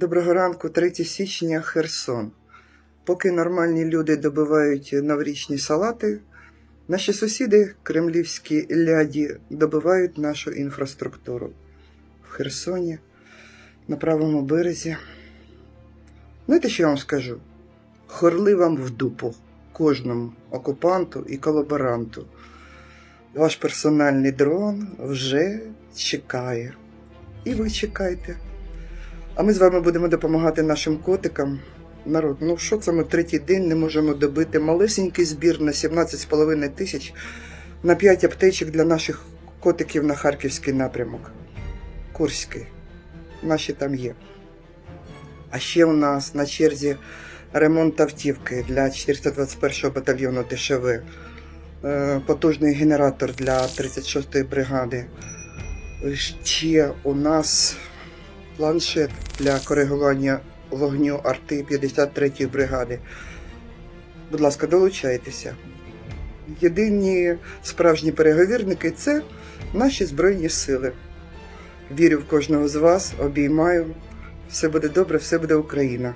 Доброго ранку, 3 січня, Херсон. Поки нормальні люди добивають новорічні салати, наші сусіди, кремлівські ляді, добивають нашу інфраструктуру. В Херсоні, на правому березі. Знаєте, що я вам скажу? Хорли вам в дупу кожному окупанту і колаборанту. Ваш персональний дрон вже чекає. І ви чекайте. А ми з вами будемо допомагати нашим котикам. Народ, ну що це ми третій день не можемо добити малесенький збір на 17,5 тисяч на 5 аптечок для наших котиків на харківський напрямок. Курський. Наші там є. А ще у нас на черзі ремонт автівки для 421-го батальйону ДШВ, е, потужний генератор для 36-ї бригади. Ще у нас планшет для коригування вогню арти 53-ї бригади. Будь ласка, долучайтеся. Єдині справжні переговірники це наші Збройні Сили. Вірю в кожного з вас, обіймаю. Все буде добре, все буде Україна.